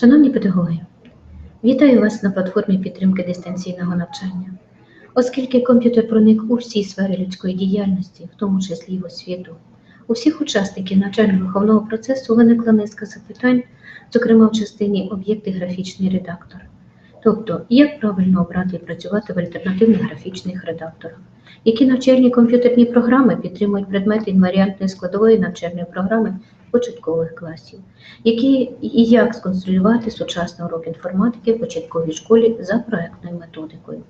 Шановні педагоги, вітаю вас на платформі підтримки дистанційного навчання. Оскільки комп'ютер проник у всі сфери людської діяльності, в тому числі й в освіту, у всіх учасників навчально-виховного процесу виникла низка запитань, зокрема в частині об'єкти графічний редактор. Тобто, як правильно обрати і працювати в альтернативних графічних редакторах, які навчальні комп'ютерні програми підтримують предмети інваріантної складової навчальної програми початкових класів, які і як сконструювати сучасний урок інформатики в початковій школі за проектною методикою.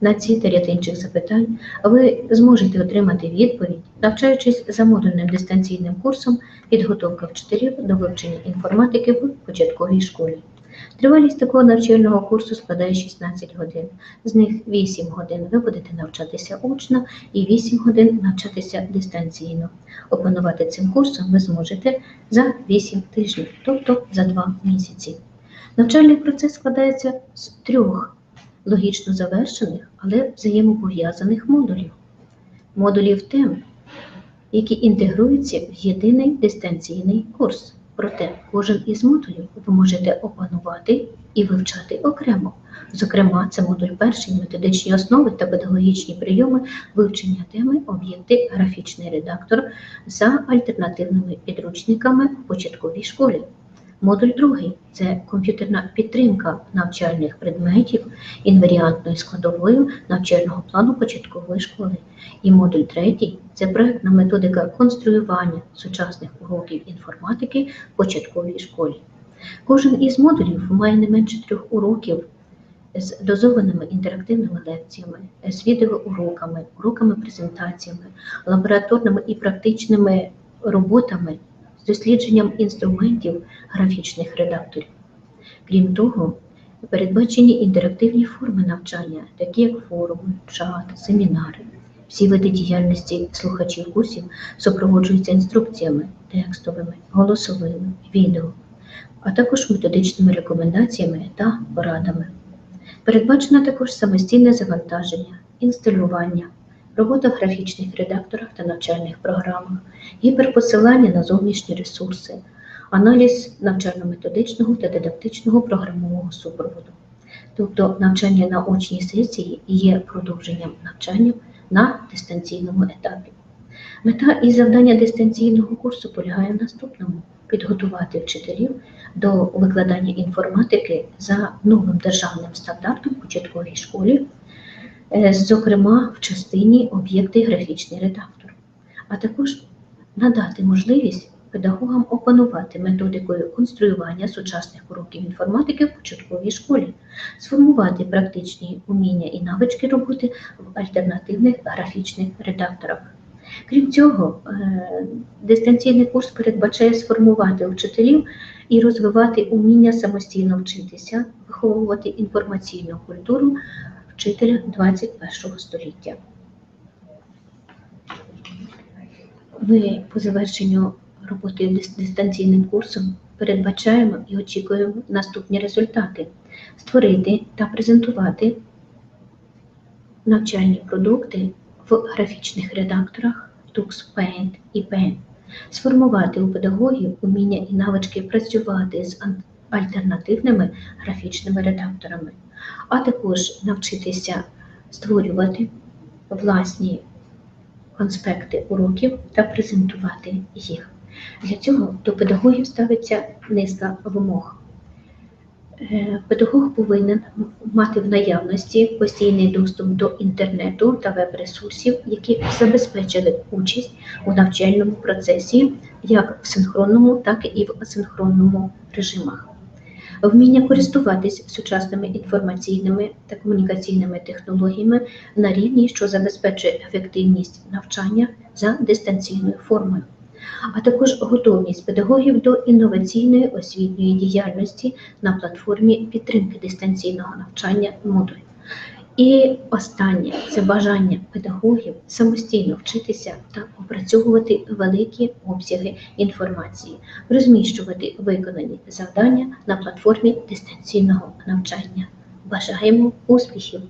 На ці та ряд інших запитань ви зможете отримати відповідь, навчаючись за модульним дистанційним курсом підготовка вчителів до вивчення інформатики в початковій школі. Тривалість такого навчального курсу складає 16 годин. З них 8 годин ви будете навчатися очно і 8 годин навчатися дистанційно. Опанувати цим курсом ви зможете за 8 тижнів, тобто за 2 місяці. Навчальний процес складається з трьох логічно завершених, але взаємопов'язаних модулів. Модулів тем, які інтегруються в єдиний дистанційний курс. Проте кожен із модулів ви можете опанувати і вивчати окремо. Зокрема, це модуль перший методичні основи та педагогічні прийоми вивчення теми об'єкти графічний редактор за альтернативними підручниками в початковій школі. Модуль другий це комп'ютерна підтримка навчальних предметів інваріантною складовою навчального плану початкової школи. І модуль третій це проектна методика конструювання сучасних уроків інформатики в початковій школі. Кожен із модулів має не менше трьох уроків з дозованими інтерактивними лекціями, з відеоуроками, уроками презентаціями, лабораторними і практичними роботами дослідженням інструментів графічних редакторів. Крім того, передбачені інтерактивні форми навчання, такі як форуми, чат, семінари. Всі види діяльності слухачів курсів супроводжуються інструкціями, текстовими, голосовими, відео, а також методичними рекомендаціями та порадами. Передбачено також самостійне завантаження, інсталювання, робота в графічних редакторах та навчальних програмах, гіперпосилання на зовнішні ресурси, аналіз навчально-методичного та дидактичного програмового супроводу. Тобто навчання на очній сесії є продовженням навчання на дистанційному етапі. Мета і завдання дистанційного курсу полягає в наступному: підготувати вчителів до викладання інформатики за новим державним стандартом в початковій школі, зокрема в частині об'єкти графічний редактор, а також надати можливість педагогам опанувати методикою конструювання сучасних уроків інформатики в початковій школі, сформувати практичні уміння і навички роботи в альтернативних графічних редакторах. Крім цього, е, дистанційний курс передбачає сформувати вчителів і розвивати уміння самостійно вчитися, виховувати інформаційну культуру вчителя 21 століття. Ми по завершенню роботи дистанційним курсом передбачаємо і очікуємо наступні результати: створити та презентувати навчальні продукти в графічних редакторах Tux Paint і Paint, сформувати у педагогів уміння і навички працювати з альтернативними графічними редакторами, а також навчитися створювати власні конспекти уроків та презентувати їх. Для цього до педагогів ставиться низка вимог. Е, Педагог повинен мати в наявності постійний доступ до інтернету та веб-ресурсів, які забезпечили участь у навчальному процесі як в синхронному, так і в асинхронному режимах. Вміння користуватись сучасними інформаційними та комунікаційними технологіями на рівні, що забезпечує ефективність навчання за дистанційною формою а також готовність педагогів до інноваційної освітньої діяльності на платформі підтримки дистанційного навчання модуль. І останнє це бажання педагогів самостійно вчитися та опрацьовувати великі обсяги інформації, розміщувати виконані завдання на платформі дистанційного навчання. Бажаємо успіхів!